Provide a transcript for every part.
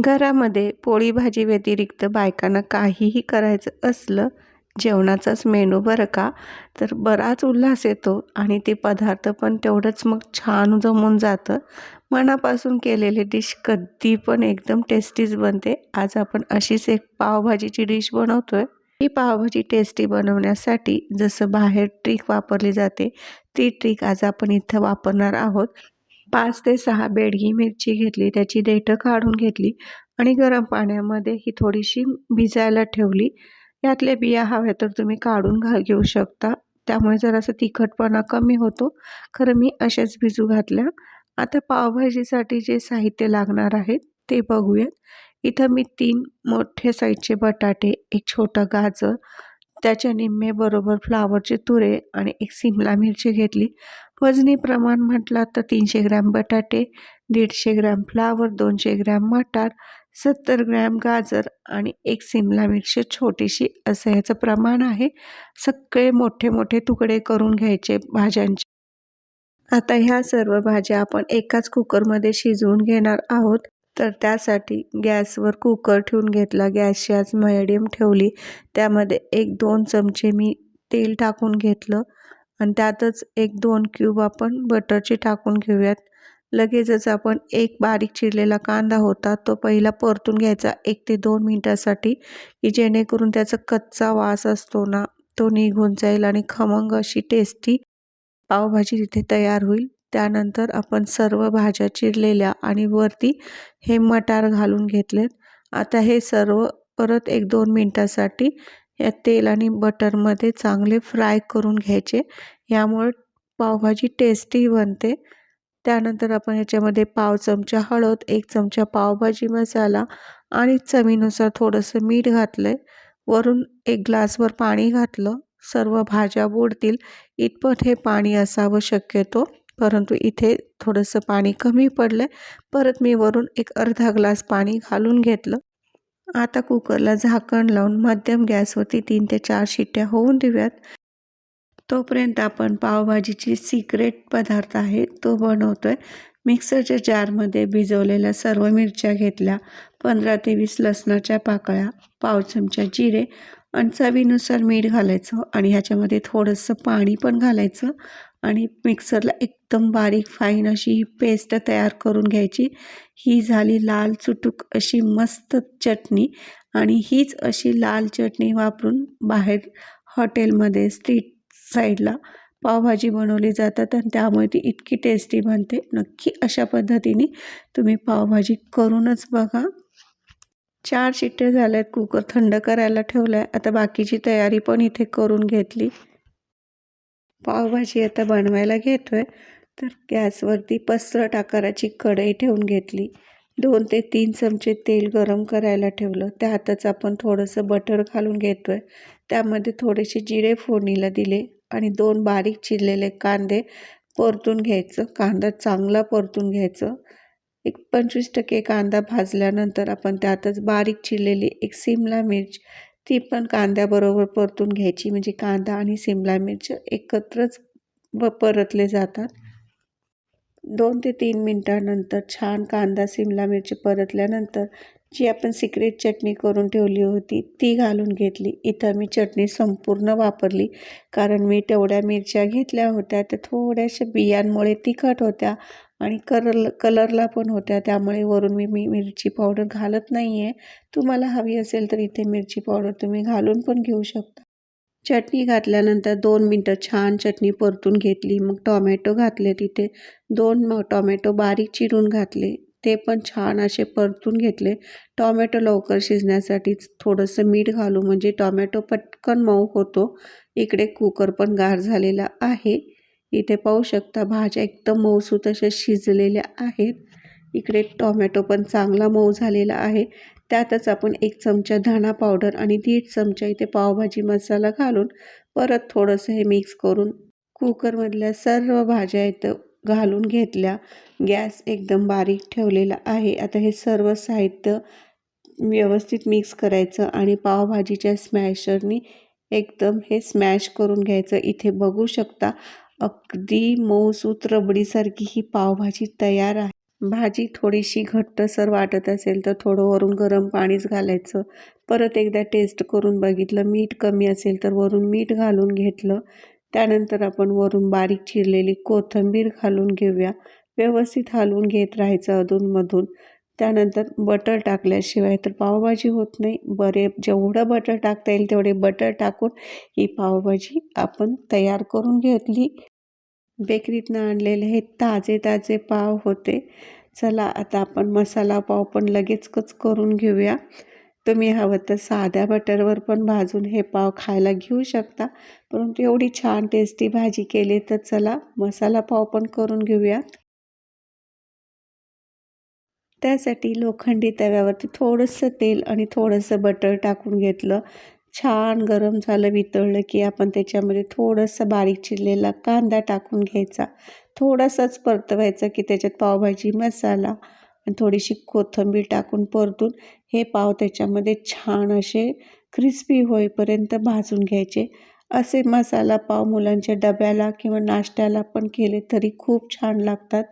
घरामध्ये पोळी भाजी व्यतिरिक्त बायकांना काहीही करायचं असलं जेवणाचाच मेनू बरं का? तर बराच उल्हास येतो आणि ते पदार्थ पण तेवढंच मग छान जमून जातं. मनापासून केलेली डिश कधी पण एकदम टेस्टीच बनते. आज आपण अशीच एक पावभाजीची डिश बनवतोय. ही पावभाजी टेस्टी बनवण्यासाठी जसं बाहेर ट्रिक वापरली जाते ती ट्रिक आज आपण इथं वापरणार आहोत. पाच ते सहा बेडगी मिरची घेतली त्याची देठं काढून घेतली आणि गरम पाण्यामध्ये ही थोडीशी भिजायला ठेवली. यातल्या बिया हव्या तर तुम्ही काढून घा घेऊ शकता. त्यामुळे जरासं तिखटपणा कमी होतो. खरं मी अशाच भिजू घातल्या. आता पावभाजीसाठी जे साहित्य लागणार आहे ते बघूयात. इथं मी तीन मोठे साईजचे बटाटे एक छोटा गाजर त्याच्या निम्मे बरोबर फ्लावरचे तुरे आणि एक सिमला मिरची घेतली. वजनी प्रमाण म्हटला तर तीनशे ग्रॅम बटाटे दीडशे ग्रॅम फ्लावर दोनशे ग्रॅम मटार सत्तर ग्रॅम गाजर आणि एक सिमला मिरची छोटीशी असं ह्याचं प्रमाण आहे. सगळे मोठे मोठे तुकडे करून घ्यायचे भाज्यांचे. आता ह्या सर्व भाज्या आपण एकाच कुकरमध्ये शिजवून घेणार आहोत. तर त्यासाठी गॅसवर कुकर ठेवून घेतला. गॅसची आज मयडियम ठेवली. त्यामध्ये एक दोन चमचे मी तेल टाकून घेतलं. आणि त्यातच एक दोन क्यूब आपण बटरची टाकून घेऊयात. लगेचच आपण एक बारीक चिरलेला कांदा होता तो पहिला परतून घ्यायचा एक ते दोन मिनटासाठी की जेणेकरून त्याचा कच्चा वास असतो ना तो निघून जाईल आणि खमंग अशी टेस्टी पावभाजी तिथे तयार होईल. त्यानंतर आपण सर्व भाज्या चिरलेल्या आणि वरती हे मटार घालून घेतलेत. आता हे सर्व परत एक दोन मिनटासाठी या तेल आणि बटरमध्ये चांगले फ्राय करून घ्यायचे. यामुळे पावभाजी टेस्टी बनते. त्यानंतर आपण याच्यामध्ये पाव चमचा हळद एक चमचा पावभाजी मसाला आणि चवीनुसार थोडंसं मीठ घातलं आहे वरून एक ग्लासवर पाणी घातलं. सर्व भाज्या बुडतील. इतपत हे पाणी असावं शक्यतो. परंतु इथे थोडंसं पाणी कमी पडलं परत मी वरून एक अर्धा ग्लास पाणी घालून घेतलं. आता कुकरला झाकण लावून मध्यम गॅसवरती तीन ते चार शिट्ट्या होऊन देऊयात. तोपर्यंत आपण पावभाजीची सिक्रेट पदार्थ आहे तो बनवतो आहे मिक्सरच्या जारमध्ये भिजवलेल्या सर्व मिरच्या घेतल्या पंधरा ते वीस लसणाच्या पाकळ्या पाव चमचा जिरे आणि चवीनुसार मीठ घालायचं आणि ह्याच्यामध्ये थोडंसं पाणी पण घालायचं. आणि मिक्सरला एकदम बारीक फाईन अशी ही पेस्ट तयार करून घ्यायची. ही झाली लाल चुटूक अशी मस्त चटणी आणि हीच अशी लाल चटणी वापरून बाहेर हॉटेलमध्ये स्ट्रीट साईडला पावभाजी बनवली जातात आणि त्यामुळे ती इतकी टेस्टी बनते. नक्की अशा पद्धतीने तुम्ही पावभाजी करूनच बघा. चार शिट्टे झाल्यात कुकर थंड करायला ठेवला आहे आता बाकीची तयारी पण इथे करून घेतली. पावभाजी आता बनवायला घेतो आहे तर गॅसवरती पसरट आकाराची कढई ठेवून घेतली. दोन ते तीन चमचे तेल गरम करायला ठेवलं. त्यातच आपण थोडंसं बटर घालून घेतो आहे त्यामध्ये थोडेसे जिरे फोडणीला दिले आणि दोन बारीक चिरलेले कांदे परतून घ्यायचं. कांदा चांगला परतून घ्यायचं. एक पंचवीस टक्के कांदा भाजल्यानंतर आपण त्यातच बारीक चिरलेली एक सिमला मिर्च ती पण कांद्याबरोबर परतून घ्यायची. म्हणजे कांदा आणि सिमला मिरच एकत्रच व परतले जातात. दोन ते तीन मिनटानंतर छान कांदा सिमला मिरची परतल्यानंतर जी आपण सिक्रेट चटणी करून ठेवली होती ती घालून घेतली. इथं मी चटणी संपूर्ण वापरली. कारण मी तेवढ्या मिरच्या घेतल्या होत्या त्या थोड्याशा बियांमुळे तिखट होत्या आणि कलर कलरला पण होत्या. त्यामुळे वरून मी मी मिरची पावडर घालत नाही आहे तुम्हाला हवी असेल तर इथे मिरची पावडर तुम्ही घालून पण घेऊ शकता. चटणी घातल्यानंतर दोन मिनटं छान चटणी परतून घेतली. मग टॉमॅटो घातले तिथे. दोन टॉमॅटो बारीक चिरून घातले. ते पण छान असे परतून घेतले. टॉमॅटो लवकर शिजण्यासाठी थोडंसं मीठ घालू. म्हणजे टॉमॅटो पटकन मऊ होतो. इकडे कुकर पण गार झालेला आहे. इथे पाहू शकता भाज्या एकदम मऊसूत अशा शिजलेल्या आहेत. इकडे टॉमॅटो पण चांगला मऊ झालेला आहे. त्यातच आपण एक चमचा धणा पावडर आणि दीड चमचा इथे पावभाजी मसाला घालून परत थोडंसं हे मिक्स करून कुकरमधल्या सर्व भाज्या इथं घालून घेतल्या. गॅस एकदम बारीक ठेवलेला आहे. आता हे सर्व साहित्य व्यवस्थित मिक्स करायचं आणि पावभाजीच्या स्मॅशरनी एकदम हे स्मॅश करून घ्यायचं. इथे बघू शकता अगदी मऊसूत रबडीसारखी ही पावभाजी तयार आहे. भाजी थोडीशी घट्टसर वाटत असेल तर थोडं वरून गरम पाणीच घालायचं. परत एकदा टेस्ट करून बघितलं. मीठ कमी असेल तर वरून मीठ घालून घेतलं. त्यानंतर आपण वरून बारीक चिरलेली कोथिंबीर घालून घेऊया. व्यवस्थित हलवून घेत राहायचं अधूनमधून. त्यानंतर बटर टाकल्याशिवाय तर पावभाजी होत नाही. बरे जेवढं बटर टाकता येईल तेवढे बटर टाकून ही पावभाजी आपण तयार करून घेतली. बेकरीतनं आणलेले हे ताजे ताजे पाव होते. चला आता आपण मसाला पाव पण लगेचच करून घेऊया. तुम्ही हवं तर साध्या बटरवर पण भाजून हे पाव खायला घेऊ शकता. परंतु एवढी छान टेस्टी भाजी केली तर चला मसाला पाव पण करून घेऊयात. त्यासाठी लोखंडी तव्यावरती थोडंसं तेल आणि थोडंसं बटर टाकून घेतलं. छान गरम झालं वितळलं की आपण त्याच्यामध्ये थोडंसं बारीक चिरलेला कांदा टाकून घ्यायचा. थोडासाच परतवायचा की त्याच्यात पावभाजी मसाला आणि थोडीशी कोथिंबीर टाकून परतून हे पाव त्याच्यामध्ये छान असे क्रिस्पी होईपर्यंत भाजून घ्यायचे. असे मसाला पाव मुलांच्या डब्याला किंवा नाश्त्याला पण केले तरी खूप छान लागतात.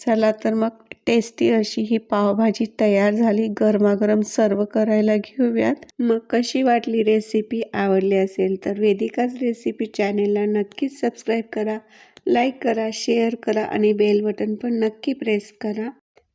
चला तर मग टेस्टी अशी ही पावभाजी तयार झाली. गरमागरम सर्व करायला घेऊयात. मग कशी वाटली रेसिपी आवडली असेल तर वेदिकाच रेसिपी चॅनेलला नक्कीच सबस्क्राईब करा. लाईक करा शेअर करा आणि बेल बटन पण नक्की प्रेस करा.